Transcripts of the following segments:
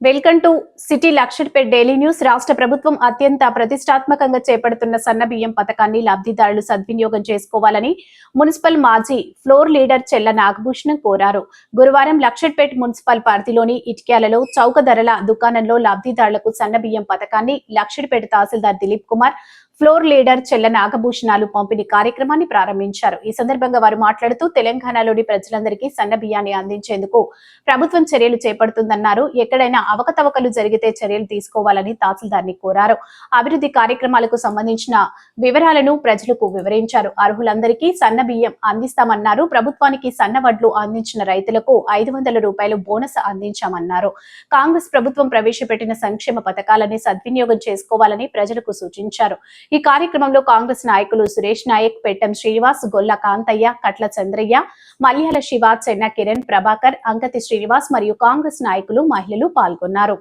Welcome to city Luxettipet daily news. రాష్ట్ర ప్రభుత్వం అత్యంత ప్రతిష్టాత్మకంగా చేపడుతున్న సన్న బియ్యం పథకాన్ని లబ్ధిదారులు సద్వినియోగం చేసుకోవాలని మున్సిపల్ మాజీ ఫ్లోర్ లీడర్ చెల్ల నాగభూషణం కోరారు. గురువారం లక్షర్పేట్ మున్సిపల్ పరిధిలోని ఇటిక్యాలలో చౌక ధరల దుకాణంలో లబ్ధిదారులకు సన్న బియ్యం పథకాన్ని లక్షర్పేట తహసీల్దార్ దిలీప్ కుమార్ ఫ్లోర్ లీడర్ చెల్ల నాగభూషణాలు పంపిణీ కార్యక్రమాన్ని ప్రారంభించారు. ఈ సందర్భంగా వారు మాట్లాడుతూ తెలంగాణలోని ప్రజలందరికీ సన్న బియ్యాన్ని అందించేందుకు ప్రభుత్వం చర్యలు చేపడుతుందన్నారు. ఎక్కడైనా అవకతవకలు జరిగితే చర్యలు తీసుకోవాలని తహసీల్దార్ని కోరారు. అభివృద్ధి కార్యక్రమాలకు సంబంధించిన వివరాలను ప్రజలకు వివరించారు. అర్హులందరికీ సన్న బియ్యం అందిస్తామన్నారు. ప్రభుత్వానికి సన్న వడ్లు అందించిన రైతులకు ఐదు వందల రూపాయలు బోనస్ అందించామన్నారు. కాంగ్రెస్ ప్రభుత్వం ప్రవేశపెట్టిన సంక్షేమ పథకాలని సద్వినియోగం చేసుకోవాలని ప్రజలకు సూచించారు. ఈ కార్యక్రమంలో కాంగ్రెస్ నాయకులు సురేష్ నాయక్ పెట్టం శ్రీనివాస్ గొల్ల కాంతయ్య కట్ల చంద్రయ్య మల్యాల శివ చెన్న కిరణ్ ప్రభాకర్ అంకతి శ్రీనివాస్ మరియు కాంగ్రెస్ నాయకులు మహిళలు పాల్గొన్నారు.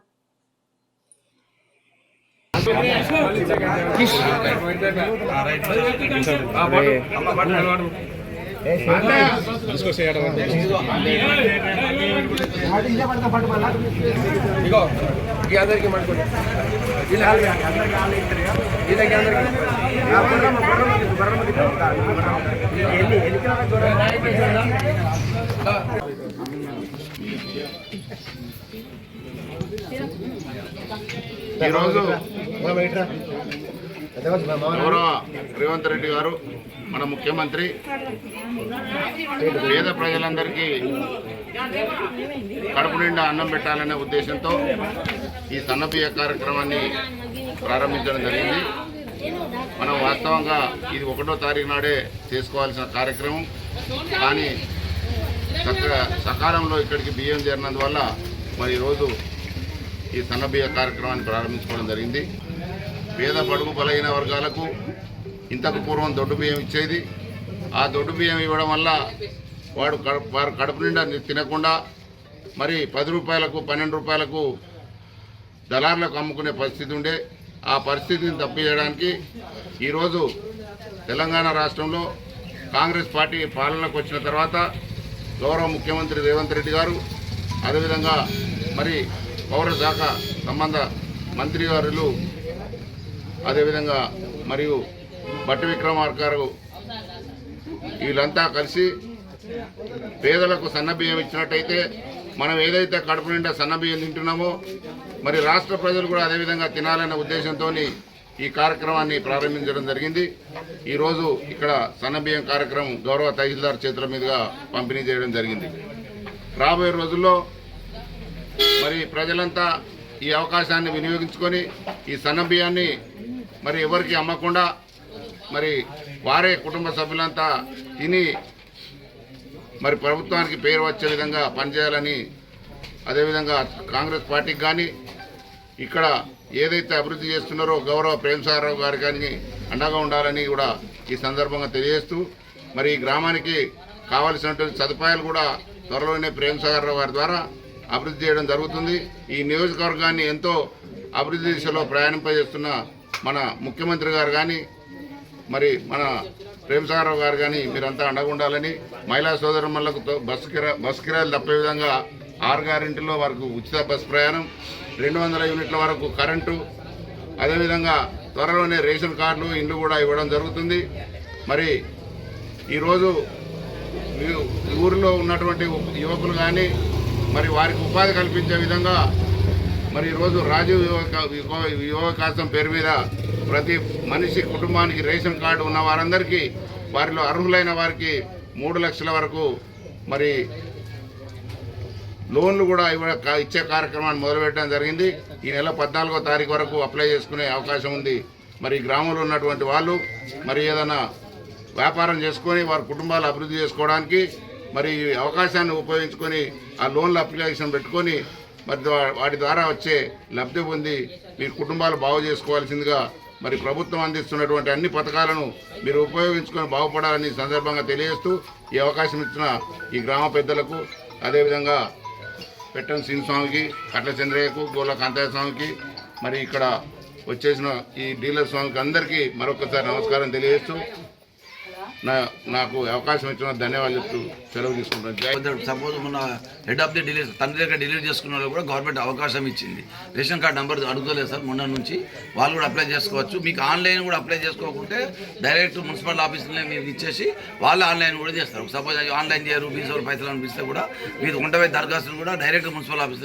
ఇగో ఈ అందరికి ಮಾಡ್ಕೊಳ್ಳಿ ಇಲ್ಲ ಹಾಲ್ಗೆ ಇದಕ್ಕೆ అందరికి ఎన్ని ఎన్ని ఈరోజు గౌరవ రేవంత్ రెడ్డి గారు మన ముఖ్యమంత్రి పేద ప్రజలందరికీ కడుపు నిండా అన్నం పెట్టాలనే ఉద్దేశంతో ఈ సన్నబియ్య కార్యక్రమాన్ని ప్రారంభించడం జరిగింది. మనం వాస్తవంగా ఇది ఒకటో తారీఖు నాడే చేసుకోవాల్సిన కార్యక్రమం. కానీ చక్కగా సకాలంలో ఇక్కడికి బియ్యం చేరినందువల్ల మరి ఈరోజు ఈ సన్నబియ్య కార్యక్రమాన్ని ప్రారంభించుకోవడం జరిగింది. పేద బడుగు బలహీన వర్గాలకు ఇంతకు పూర్వం దొడ్డు బియ్యం ఇచ్చేది. ఆ దొడ్డు బియ్యం ఇవ్వడం వల్ల వాడు కడుపు వారు కడుపు నిండా తినకుండా మరి పది రూపాయలకు పన్నెండు రూపాయలకు దళారులకు అమ్ముకునే పరిస్థితి ఉండే. ఆ పరిస్థితిని తప్పించడానికి ఈరోజు తెలంగాణ రాష్ట్రంలో కాంగ్రెస్ పార్టీ పాలనకు వచ్చిన తర్వాత గౌరవ ముఖ్యమంత్రి రేవంత్ రెడ్డి గారు అదేవిధంగా మరి పౌర శాఖ సంబంధ మంత్రి గారులు అదేవిధంగా మరియు బట్టి విక్రమార్ గారు వీళ్ళంతా కలిసి పేదలకు సన్నబియ్యం ఇచ్చినట్టయితే మనం ఏదైతే కడుపు నిండా సన్నబియ్యం తింటున్నామో మరి రాష్ట్ర ప్రజలు కూడా అదేవిధంగా తినాలనే ఉద్దేశంతో ఈ కార్యక్రమాన్ని ప్రారంభించడం జరిగింది. ఈరోజు ఇక్కడ సన్నబియ్యం కార్యక్రమం గౌరవ తహసీల్దార్ చేతుల మీదుగా పంపిణీ చేయడం జరిగింది. రాబోయే రోజుల్లో మరి ప్రజలంతా ఈ అవకాశాన్ని వినియోగించుకొని ఈ సన్నబియ్యాన్ని మరి ఎవరికి అమ్మకుండా మరి వారే కుటుంబ సభ్యులంతా తిని మరి ప్రభుత్వానికి పేరు వచ్చే విధంగా పనిచేయాలని అదేవిధంగా కాంగ్రెస్ పార్టీకి కానీ ఇక్కడ ఏదైతే అభివృద్ధి చేస్తున్నారో గౌరవ ప్రేమసారావు గారు కానీ అండగా ఉండాలని కూడా ఈ సందర్భంగా తెలియజేస్తూ మరి ఈ గ్రామానికి కావలసినటువంటి సదుపాయాలు కూడా త్వరలోనే ప్రేమసాగర్రావు గారి ద్వారా అభివృద్ధి చేయడం జరుగుతుంది. ఈ నియోజకవర్గాన్ని ఎంతో అభివృద్ధి దిశలో ప్రయాణింపజేస్తున్న మన ముఖ్యమంత్రి గారు కానీ మరి మన ప్రేమసాగరరావు గారు కానీ మీరంతా అండగుండాలని మహిళా సోదరులకు బస్సు కిరా బస్సు కిరాయిలు తప్పే విధంగా ఆరు గారింటిలో వరకు ఉచిత బస్సు ప్రయాణం రెండు వందల యూనిట్ల వరకు కరెంటు అదేవిధంగా త్వరలోనే రేషన్ కార్డులు ఇండ్లు కూడా ఇవ్వడం జరుగుతుంది. మరి ఈరోజు ఊరిలో ఉన్నటువంటి యువకులు కానీ మరి వారికి ఉపాధి కల్పించే విధంగా మరి ఈరోజు రాజీవ్ యువక యువ- యువ పేరు మీద ప్రతి మనిషి కుటుంబానికి రేషన్ కార్డు ఉన్న వారందరికీ వారిలో అర్హులైన వారికి మూడు లక్షల వరకు మరి లోన్లు కూడా ఇవ్వ ఇచ్చే కార్యక్రమాన్ని మొదలుపెట్టడం జరిగింది. ఈ నెల పద్నాలుగో తారీఖు వరకు అప్లై చేసుకునే అవకాశం ఉంది. మరి గ్రామంలో ఉన్నటువంటి వాళ్ళు మరి ఏదైనా వ్యాపారం చేసుకొని వారి కుటుంబాలు అభివృద్ధి చేసుకోవడానికి మరి ఈ అవకాశాన్ని ఉపయోగించుకొని ఆ లోన్ల అప్లికేషన్ పెట్టుకొని మరి వాటి ద్వారా వచ్చే లబ్ధి పొంది మీ కుటుంబాలు బాగు చేసుకోవాల్సిందిగా మరి ప్రభుత్వం అందిస్తున్నటువంటి అన్ని పథకాలను మీరు ఉపయోగించుకొని బాగుపడాలని సందర్భంగా తెలియజేస్తూ ఈ అవకాశం ఇచ్చిన ఈ గ్రామ పెద్దలకు అదేవిధంగా పెట్టం సింగ్ స్వామికి కట్ల చంద్రయ్యకు గోల కాంతయ్య స్వామికి మరి ఇక్కడ వచ్చేసిన ఈ డీలర్ స్వామికి అందరికీ మరొకసారి నమస్కారం తెలియజేస్తూ నా నాకు అవకాశం ఇచ్చిన ధన్యవాదాలు చెప్తూ సెలవు తీసుకుంటాను సపోజ్ మన హెడ్ ఆఫ్ ది డిలీట్ తండ్రి దగ్గర డిలీట్ చేసుకున్న వాళ్ళు కూడా గవర్నమెంట్ అవకాశం ఇచ్చింది. రేషన్ కార్డ్ నెంబర్ అడుగుతలేదు సార్ మొన్న నుంచి. వాళ్ళు కూడా అప్లై చేసుకోవచ్చు. మీకు ఆన్లైన్ కూడా అప్లై చేసుకోకుంటే డైరెక్ట్ మున్సిపల్ ఆఫీస్లో మీరు ఇచ్చేసి వాళ్ళు ఆన్లైన్ కూడా చేస్తారు. సపోజ్ ఆన్లైన్ చేయరు బీసీ పైసలు అనిపిస్తే కూడా మీరు ఉండవే దరఖాస్తులు కూడా డైరెక్ట్ మున్సిపల్ ఆఫీస్లో